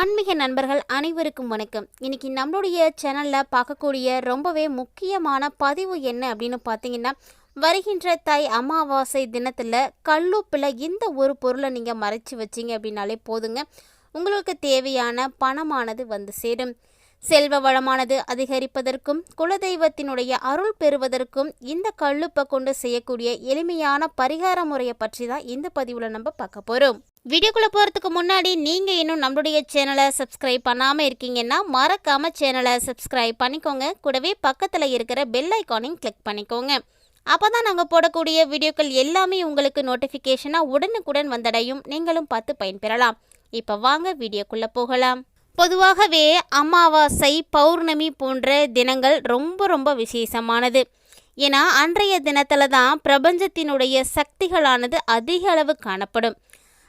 ஆன்மீக நண்பர்கள் அனைவருக்கும் வணக்கம். இன்னைக்கு நம்மளுடைய சேனலில் பார்க்கக்கூடிய ரொம்பவே முக்கியமான பதிவு என்ன அப்படின்னு பார்த்தீங்கன்னா வருகின்ற தாய் அமாவாசை தினத்தில் கல்லுப்பில் இந்த ஒரு பொருளை நீங்கள் மறைச்சி வச்சீங்க அப்படின்னாலே போதுங்க. உங்களுக்கு தேவையான பணமானது வந்து சேரும். செல்வ வளமானது அதிகரிப்பதற்கும் குலதெய்வத்தினுடைய அருள் பெறுவதற்கும் இந்த கல்லுப்பை கொண்டு செய்யக்கூடிய எளிமையான பரிகார முறையை பற்றி தான் இந்த பதிவில் நம்ம பார்க்க போகிறோம் வீடியோக்குள்ளே போகிறதுக்கு முன்னாடி நீங்கள் இன்னும் நம்மளுடைய சேனலை சப்ஸ்கிரைப் பண்ணாமல் இருக்கீங்கன்னா மறக்காமல் சேனலை சப்ஸ்கிரைப் பண்ணிக்கோங்க. கூடவே பக்கத்தில் இருக்கிற பெல் ஐக்கானையும் கிளிக் பண்ணிக்கோங்க. அப்போ தான் நாங்கள் போடக்கூடிய வீடியோக்கள் எல்லாமே உங்களுக்கு நோட்டிஃபிகேஷனாக உடனுக்குடன் வந்தடையும். நீங்களும் பார்த்து பயன்பெறலாம். இப்போ வாங்க வீடியோக்குள்ளே போகலாம். பொதுவாகவே அமாவாசை பௌர்ணமி போன்ற தினங்கள் ரொம்ப ரொம்ப விசேஷமானது. ஏன்னா அன்றைய தினத்தில் தான் பிரபஞ்சத்தினுடைய சக்திகளானது அதிக அளவு காணப்படும்.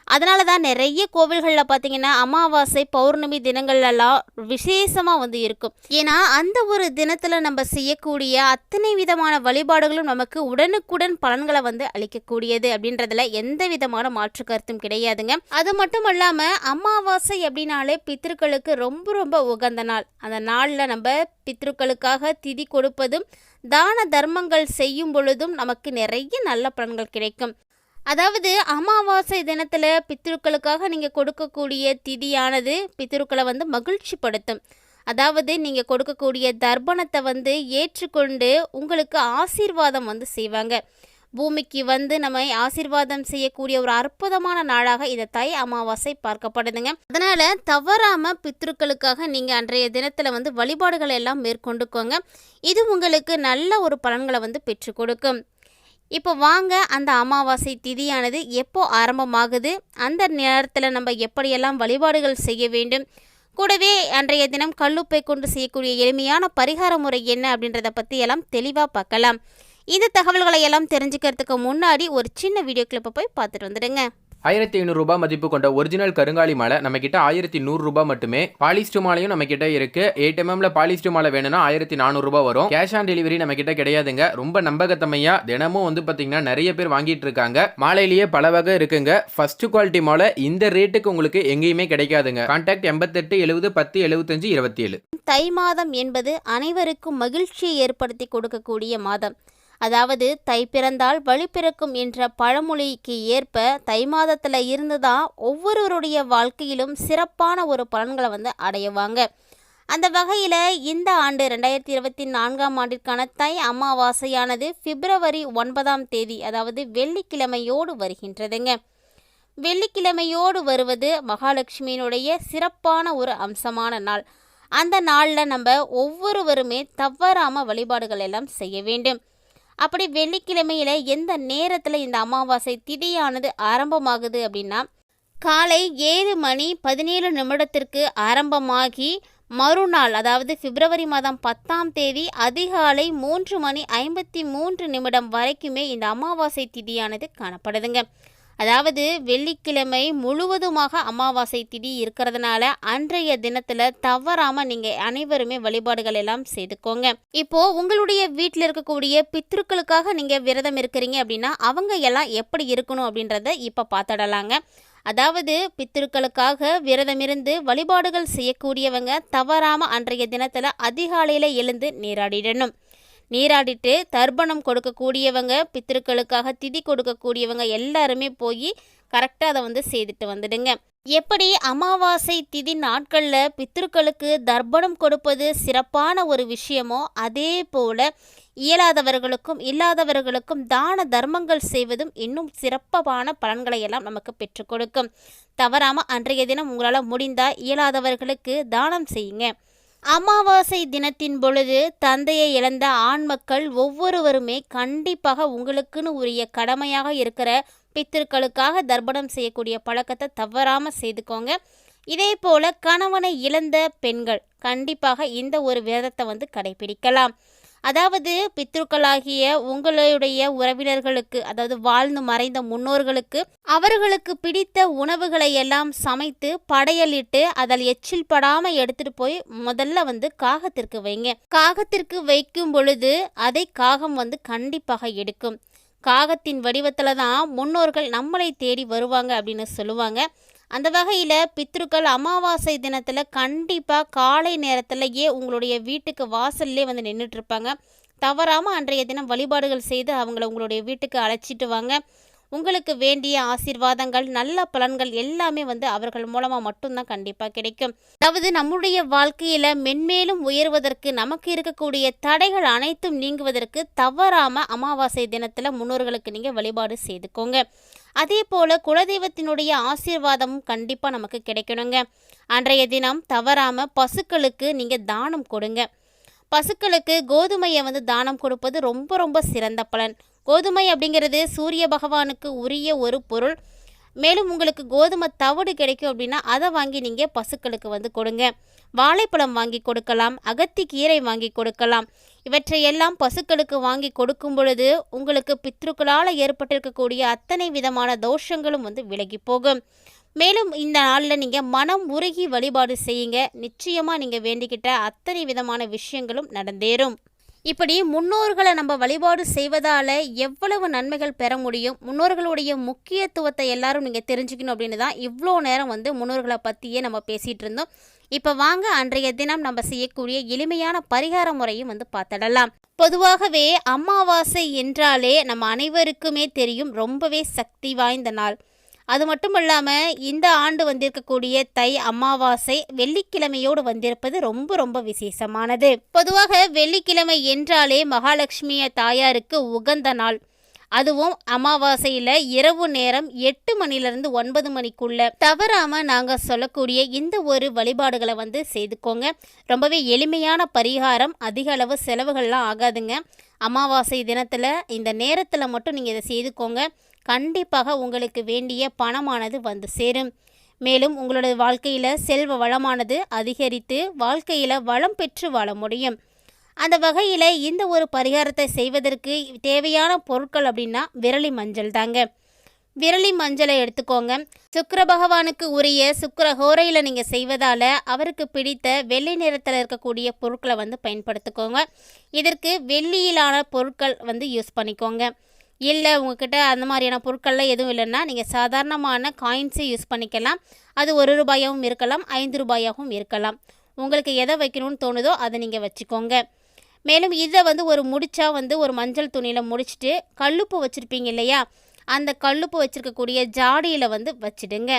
அதனால தான் நிறைய கோவில்களில் பார்த்தீங்கன்னா அமாவாசை பௌர்ணமி தினங்கள்லாம் விசேஷமாக வந்து இருக்கும். ஏன்னா அந்த ஒரு தினத்தில் நம்ம செய்யக்கூடிய அத்தனை விதமான வழிபாடுகளும் நமக்கு உடனுக்குடன் பலன்களை வந்து அளிக்கக்கூடியது அப்படின்றதுல எந்த விதமான மாற்று கருத்தும் கிடையாதுங்க. அது மட்டும் இல்லாமல் அமாவாசை அப்படின்னாலே பித்திருக்களுக்கு ரொம்ப ரொம்ப உகந்த நாள். அந்த நாளில் நம்ம பித்ருக்களுக்காக திதி கொடுப்பதும் தான தர்மங்கள் செய்யும் பொழுதும் நமக்கு நிறைய நல்ல பலன்கள் கிடைக்கும். அதாவது அமாவாசை தினத்தில் பித்ருக்களுக்காக நீங்கள் கொடுக்கக்கூடிய திதியானது பித்ருக்களை வந்து மகிழ்ச்சிப்படுத்தும். அதாவது நீங்கள் கொடுக்கக்கூடிய தர்ப்பணத்தை வந்து ஏற்றுக்கொண்டு உங்களுக்கு ஆசீர்வாதம் வந்து செய்வாங்க. பூமிக்கு வந்து நம்ம ஆசீர்வாதம் செய்யக்கூடிய ஒரு அற்புதமான நாளாக இந்த தை அமாவாசை பார்க்கப்படுதுங்க. அதனால தவறாம பித்ருக்களுக்காக நீங்க அன்றைய தினத்துல வந்து வழிபாடுகளை எல்லாம் மேற்கொண்டுக்கோங்க. இது உங்களுக்கு நல்ல ஒரு பலன்களை வந்து பெற்றுக் கொடுக்கும். இப்போ வாங்க அந்த அமாவாசை திதியானது எப்போ ஆரம்பமாகுது? அந்த நேரத்தில் நம்ம எப்படியெல்லாம் வழிபாடுகள் செய்ய வேண்டும்? கூடவே அன்றைய தினம் கல்லுப்பை கொண்டு செய்யக்கூடிய எளிமையான பரிகார முறை என்ன அப்படின்றத பற்றி எல்லாம் தெளிவாக பார்க்கலாம். இந்த தகவல்களை எல்லாம் தெரிஞ்சுக்கிறதுக்கு முன்னாடி ஒரு சின்ன வீடியோ கிளிப்பை போய் பார்த்துட்டு வந்துடுங்க. ஆயிரத்தி ஐநூறுரூபா மதிப்பு கொண்ட ஒரிஜினல் கருங்காலி மாலை நம்ம கிட்ட ஆயிரத்தி நூறுரூபா மட்டுமே. பாலிஸ்டு மாலையும் நம்ம கிட்ட இருக்கு எயிட் எம்எம்ல பாலிஸ்டு மாலை வேணும்னா ஆயிரத்தி நானூறுரூபா வரும். கேஷ் ஆன் டெலிவரி நம்ம கிட்ட கிடையாதுங்க. ரொம்ப நம்பகத்தமையா தினமும் வந்து பாத்தீங்கன்னா நிறைய பேர் வாங்கிட்டு இருக்காங்க. மாலையிலேயே பல வகை இருக்குங்க. ஃபர்ஸ்ட் குவாலிட்டி மாலை இந்த ரேட்டுக்கு உங்களுக்கு எங்கேயுமே கிடைக்காதுங்க. கான்டாக்ட் எண்பத்தெட்டு எழுபது பத்து எழுபத்தஞ்சு இருபத்தி ஏழு தை மாதம் என்பது அனைவருக்கும் மகிழ்ச்சியை ஏற்படுத்தி கொடுக்கக்கூடிய மாதம். அதாவது தை பிறந்தால் வழி பிறக்கும் என்ற பழமொழிக்கு ஏற்ப தை மாதத்தில் இருந்து தான் ஒவ்வொருவருடைய வாழ்க்கையிலும் சிறப்பான ஒரு பலன்களை வந்து அடையுவாங்க அந்த வகையில் இந்த ஆண்டு ரெண்டாயிரத்தி இருபத்தி நான்காம் ஆண்டிற்கான தை அமாவாசையானது பிப்ரவரி ஒன்பதாம் தேதி அதாவது வெள்ளிக்கிழமையோடு வருகின்றதுங்க. வெள்ளிக்கிழமையோடு வருவது மகாலட்சுமியினுடைய சிறப்பான ஒரு அம்சமான நாள். அந்த நாளில் நம்ம ஒவ்வொருவருமே தவறாமல் வழிபாடுகள் எல்லாம் செய்ய வேண்டும். அப்படி வெள்ளிக்கிழமையில் எந்த நேரத்தில் இந்த அமாவாசை திதியானது ஆரம்பமாகுது அப்படின்னா காலை ஏழு மணி பதினேழு நிமிடத்திற்கு ஆரம்பமாகி மறுநாள் அதாவது பிப்ரவரி மாதம் பத்தாம் தேதி அதிகாலை மூன்று மணி ஐம்பத்தி மூன்று நிமிடம் வரைக்குமே இந்த அமாவாசை திதியானது காணப்படுதுங்க. அதாவது வெள்ளிக்கிழமை முழுவதுமாக அமாவாசை திதி இருக்கிறதுனால அன்றைய தினத்துல தவறாம நீங்க அனைவருமே வழிபாடுகள் எல்லாம் செய்துக்கோங்க. இப்போ உங்களுடைய வீட்டில் இருக்கக்கூடிய பித்ருக்களுக்காக நீங்க விரதம் இருக்கிறீங்க அப்படின்னா அவங்க எல்லாம் எப்படி இருக்கணும் அப்படின்றத இப்ப பார்த்துடலாங்க அதாவது பித்திருக்களுக்காக விரதமிருந்து வழிபாடுகள் செய்யக்கூடியவங்க தவறாம அன்றைய தினத்துல அதிகாலையில எழுந்து நீராடிடணும். நீராடிட்டு தர்ப்பணம் கொடுக்கக்கூடியவங்க பித்திருக்களுக்காக திதி கொடுக்கக்கூடியவங்க எல்லாருமே போய் கரெக்டாக அதை வந்து செய்துட்டு வந்துடுங்க. எப்படி அமாவாசை திதி நாட்களில் பித்திருக்களுக்கு தர்ப்பணம் கொடுப்பது சிறப்பான ஒரு விஷயமோ அதே போல இயலாதவர்களுக்கும் இல்லாதவர்களுக்கும் தான தர்மங்கள் செய்வதும் இன்னும் சிறப்பான பலன்களை எல்லாம் நமக்கு பெற்றுக் கொடுக்கும். தவறாமல் அன்றைய தினம் உங்களால் முடிந்தால் இயலாதவர்களுக்கு தானம் செய்யுங்க. அமாவாசை தினத்தின் பொழுது தந்தையை இழந்த ஆண் மக்கள் ஒவ்வொருவருமே கண்டிப்பாக உங்களுக்குன்னு உரிய கடமையாக இருக்கிற பித்திருக்களுக்காக தர்ப்பணம் செய்யக்கூடிய பழக்கத்தை தவறாமல் செய்துக்கோங்க. இதே போல கணவனை இழந்த பெண்கள் கண்டிப்பாக இந்த ஒரு விரதத்தை வந்து கடைபிடிக்கலாம். அதாவது பித்ருக்களாகிய உங்களுடைய உறவினர்களுக்கு அதாவது வாழ்ந்து மறைந்த முன்னோர்களுக்கு அவர்களுக்கு பிடித்த உணவுகளை எல்லாம் சமைத்து படையலிட்டு அதில் எச்சில் படாம எடுத்துட்டு போய் முதல்ல வந்து காகத்திற்கு வைங்க. காகத்திற்கு வைக்கும் பொழுது அதை காகம் வந்து கண்டிப்பாக எடுக்கும். காகத்தின் வடிவத்தில் தான் முன்னோர்கள் நம்மளை தேடி வருவாங்க அப்படின்னு சொல்லுவாங்க. அந்த வகையில் பித்ருக்கள் அமாவாசை தினத்தில் கண்டிப்பாக காலை நேரத்திலேயே உங்களுடைய வீட்டுக்கு வாசல்லே வந்து நின்றுட்டு இருப்பாங்க. தவறாமல் அன்றைய தினம் வழிபாடுகள் செய்து அவங்கள உங்களுடைய வீட்டுக்கு அழைச்சிட்டு வாங்க. உங்களுக்கு வேண்டிய ஆசீர்வாதங்கள் நல்ல பலன்கள் எல்லாமே வந்து அவர்கள் மூலமாக மட்டும்தான் கண்டிப்பாக கிடைக்கும். அதாவது நம்முடைய வாழ்க்கையில் மென்மேலும் உயர்வதற்கு நமக்கு இருக்கக்கூடிய தடைகள் அனைத்தும் நீங்குவதற்கு தவறாமல் அமாவாசை தினத்தில் முன்னோர்களுக்கு நீங்கள் வழிபாடு செய்துக்கோங்க. அதே போல் குலதெய்வத்தினுடைய ஆசீர்வாதமும் கண்டிப்பாக நமக்கு கிடைக்கணுங்க. அன்றைய தினம் தவறாமல் பசுக்களுக்கு நீங்கள் தானம் கொடுங்க. பசுக்களுக்கு கோதுமையை வந்து தானம் கொடுப்பது ரொம்ப ரொம்ப சிறந்த பலன். கோதுமை அப்படிங்கிறது சூரிய பகவானுக்கு உரிய ஒரு பொருள். மேலும் உங்களுக்கு கோதுமை தவிடு கிடைக்கும் அப்படின்னா அதை வாங்கி நீங்கள் பசுக்களுக்கு வந்து கொடுங்க. வாழைப்பழம் வாங்கி கொடுக்கலாம் அகத்தி கீரை வாங்கி கொடுக்கலாம். இவற்றையெல்லாம் பசுக்களுக்கு வாங்கி கொடுக்கும் பொழுது உங்களுக்கு பித்ருக்களால் ஏற்பட்டிருக்கக்கூடிய அத்தனை விதமான தோஷங்களும் வந்து விலகி போகும். மேலும் இந்த நாளில் நீங்கள் மனம் உருகி வழிபாடு செய்யுங்க. நிச்சயமாக நீங்கள் வேண்டிக்கிட்ட அத்தனை விதமான விஷயங்களும் நடந்தேறும். இப்படி முன்னோர்களை நம்ம வழிபாடு செய்வதால் எவ்வளவு நன்மைகள் பெற முடியும்? முன்னோர்களுடைய முக்கியத்துவத்தை எல்லாரும் நீங்கள் தெரிஞ்சுக்கணும் அப்படின்னு தான் இவ்வளோ நேரம் வந்து முன்னோர்களை பற்றியே நம்ம பேசிகிட்டு இருந்தோம். இப்போ வாங்க அன்றைய தினம் நம்ம செய்யக்கூடிய எளிமையான பரிகார முறையும் வந்து பார்த்துடலாம். பொதுவாகவே அமாவாசை என்றாலே நம்ம அனைவருக்குமே தெரியும் ரொம்பவே சக்தி வாய்ந்த நாள். அது மட்டும் இல்லாமல் இந்த ஆண்டு வந்திருக்கக்கூடிய தை அமாவாசை வெள்ளிக்கிழமையோடு வந்திருப்பது ரொம்ப ரொம்ப விசேஷமானது. பொதுவாக வெள்ளிக்கிழமை என்றாலே மகாலட்சுமிய தாயாருக்கு உகந்த நாள். அதுவும் அமாவாசையில் இரவு நேரம் எட்டு மணிலேருந்து ஒன்பது மணிக்குள்ள. தவறாமல் நாங்கள் சொல்லக்கூடிய இந்த ஒரு வழிபாடுகளை வந்து செய்துக்கோங்க. ரொம்பவே எளிமையான பரிகாரம் அதிக அளவு செலவுகள்லாம் ஆகாதுங்க. அமாவாசை தினத்தில் இந்த நேரத்தில் மட்டும் நீங்கள் இதை செய்துக்கோங்க. கண்டிப்பாக உங்களுக்கு வேண்டிய பணமானது வந்து சேரும். மேலும் உங்களோட வாழ்க்கையில் செல்வ வளமானது அதிகரித்து வாழ்க்கையில் வளம் பெற்று வாழ முடியும். அந்த வகையில் இந்த ஒரு பரிகாரத்தை செய்வதற்கு தேவையான பொருட்கள் அப்படின்னா விரலி மஞ்சள் தாங்க. விரலி மஞ்சளை எடுத்துக்கோங்க. சுக்கர பகவானுக்கு உரிய சுக்கர ஹோரையில் நீங்கள் செய்வதால் அவருக்கு பிடித்த வெள்ளி நிறத்தில் இருக்கக்கூடிய பொருட்களை வந்து பயன்படுத்திக்கோங்க. இதற்கு வெள்ளியிலான பொருட்கள் வந்து யூஸ் பண்ணிக்கோங்க. இல்லை உங்ககிட்ட அந்த மாதிரியான பொருட்கள்லாம் எதுவும் இல்லைன்னா நீங்கள் சாதாரணமான காயின்ஸை யூஸ் பண்ணிக்கலாம். அது ஒரு ரூபாயாகவும் இருக்கலாம் ஐந்து ரூபாயாகவும் இருக்கலாம். உங்களுக்கு எதை வைக்கணும்னு தோணுதோ அதை நீங்கள் வச்சுக்கோங்க. மேலும் இதை வந்து ஒரு முடிச்சா வந்து ஒரு மஞ்சள் துணியில் முடிச்சுட்டு கல்லுப்பு வச்சுருப்பீங்க இல்லையா? அந்த கல்லுப்பு வச்சுருக்கக்கூடிய ஜாடியில் வந்து வச்சிடுங்க.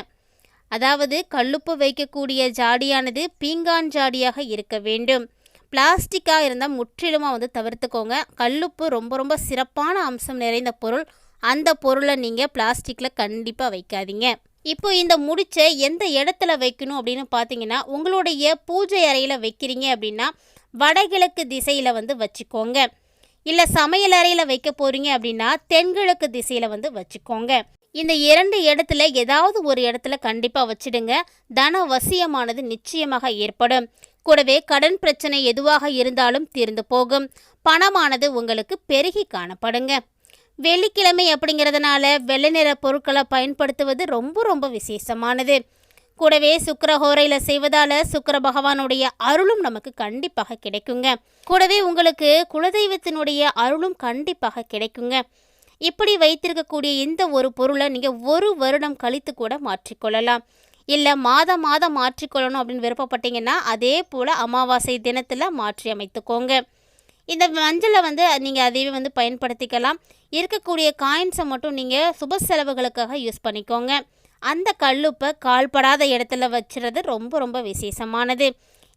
அதாவது கல்லுப்பு வைக்கக்கூடிய ஜாடியானது பீங்கான் ஜாடியாக இருக்க வேண்டும். பிளாஸ்டிக்காக இருந்தால் முற்றிலுமாக வந்து தவிர்த்துக்கோங்க. கல்லுப்பு ரொம்ப ரொம்ப சிறப்பான அம்சம் நிறைந்த பொருள். அந்த பொருளை நீங்கள் பிளாஸ்டிக்கில் கண்டிப்பாக வைக்காதீங்க. இப்போ இந்த முடிச்சை எந்த இடத்துல வைக்கணும் அப்படின்னு பார்த்தீங்கன்னா உங்களுடைய பூஜை அறையில் வைக்கிறீங்க அப்படின்னா வடகிழக்கு திசையில் வந்து வச்சுக்கோங்க. இல்லை சமையலறையில் வைக்க போகிறீங்க அப்படின்னா தென்கிழக்கு திசையில் வந்து வச்சுக்கோங்க. இந்த இரண்டு இடத்துல ஏதாவது ஒரு இடத்துல கண்டிப்பாக வச்சுடுங்க. தன வசியமானது நிச்சயமாக ஏற்படும். கூடவே கடன் பிரச்சனை எதுவாக இருந்தாலும் தீர்ந்து போகும். பணமானது உங்களுக்கு பெருகி காணப்படுங்க. வெள்ளிக்கிழமை அப்படிங்கிறதுனால வெள்ளை நிற பொருட்களை பயன்படுத்துவது ரொம்ப ரொம்ப விசேஷமானது. கூடவே சுக்கரஹோரையில் செய்வதால் சுக்கர பகவானுடைய அருளும் நமக்கு கண்டிப்பாக கிடைக்குங்க. கூடவே உங்களுக்கு குலதெய்வத்தினுடைய அருளும் கண்டிப்பாக கிடைக்குங்க. இப்படி வைத்திருக்கக்கூடிய இந்த ஒரு பொருளை நீங்கள் ஒரு வருடம் கழித்து கூட மாற்றிக்கொள்ளலாம். இல்லை மாதம் மாதம் மாற்றிக்கொள்ளணும் அப்படின்னு விருப்பப்பட்டீங்கன்னா அதே போல் அமாவாசை தினத்தில் மாற்றி அமைத்துக்கோங்க. இந்த மஞ்சளை வந்து நீங்கள் அதையே வந்து பயன்படுத்திக்கலாம். இருக்கக்கூடிய காயின்ஸை மட்டும் நீங்கள் சுப செலவுகளுக்காக யூஸ் பண்ணிக்கோங்க. அந்த கல்லுப்பை கால்படாத இடத்துல வச்சுறது ரொம்ப ரொம்ப விசேஷமானது.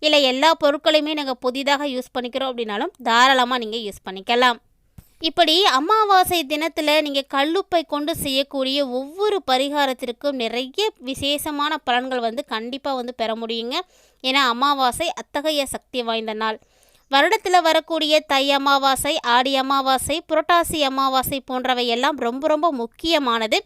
இல்லை எல்லா பொருட்களையுமே நாங்கள் புதிதாக யூஸ் பண்ணிக்கிறோம் அப்படின்னாலும் தாராளமாக நீங்கள் யூஸ் பண்ணிக்கலாம். இப்படி அமாவாசை தினத்தில் நீங்கள் கல்லுப்பை கொண்டு செய்யக்கூடிய ஒவ்வொரு பரிகாரத்திற்கும் நிறைய விசேஷமான பலன்கள் வந்து கண்டிப்பாக வந்து பெற முடியுங்க. ஏன்னா அமாவாசை அத்தகைய சக்தி வாய்ந்த நாள். வருடத்தில் வரக்கூடிய தை அமாவாசை ஆடி அமாவாசை புரட்டாசி அமாவாசை போன்றவை எல்லாம் ரொம்ப ரொம்ப முக்கியமானது.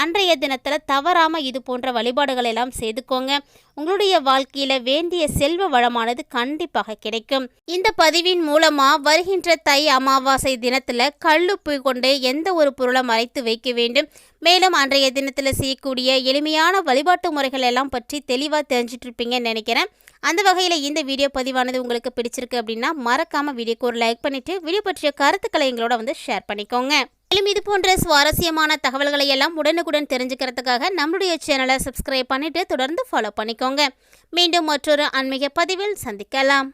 அன்றைய தினத்தில் தவறாமல் இது போன்ற வழிபாடுகள் எல்லாம் செய்துக்கோங்க. உங்களுடைய வாழ்க்கையில் வேண்டிய செல்வ வளமானது கண்டிப்பாக கிடைக்கும். இந்த பதிவின் மூலமாக வருகின்ற தை அமாவாசை தினத்தில் கல்லுப்பு கொண்டு எந்த ஒரு பொருளை மறைத்து வைக்க வேண்டும். மேலும் அன்றைய தினத்தில் செய்யக்கூடிய எளிமையான வழிபாட்டு முறைகள் எல்லாம் பற்றி தெளிவாக தெரிஞ்சிட்டு இருப்பீங்கன்னு நினைக்கிறேன். அந்த வகையில் இந்த வீடியோ பதிவானது உங்களுக்கு பிடிச்சிருக்கு அப்படின்னா மறக்காமல் வீடியோக்கு ஒரு லைக் பண்ணிவிட்டு வீடியோ பற்றிய கருத்துக்களை எங்களோட வந்து ஷேர் பண்ணிக்கோங்க. மேலும் இது போன்ற சுவாரஸ்யமான தகவல்களை எல்லாம் உடனுக்குடன் தெரிஞ்சுக்கிறதுக்காக நம்மளுடைய சேனலை சப்ஸ்கிரைப் பண்ணிட்டு தொடர்ந்து ஃபாலோ பண்ணிக்கோங்க. மீண்டும் மற்றொரு ஆன்மீக பதிவில் சந்திக்கலாம்.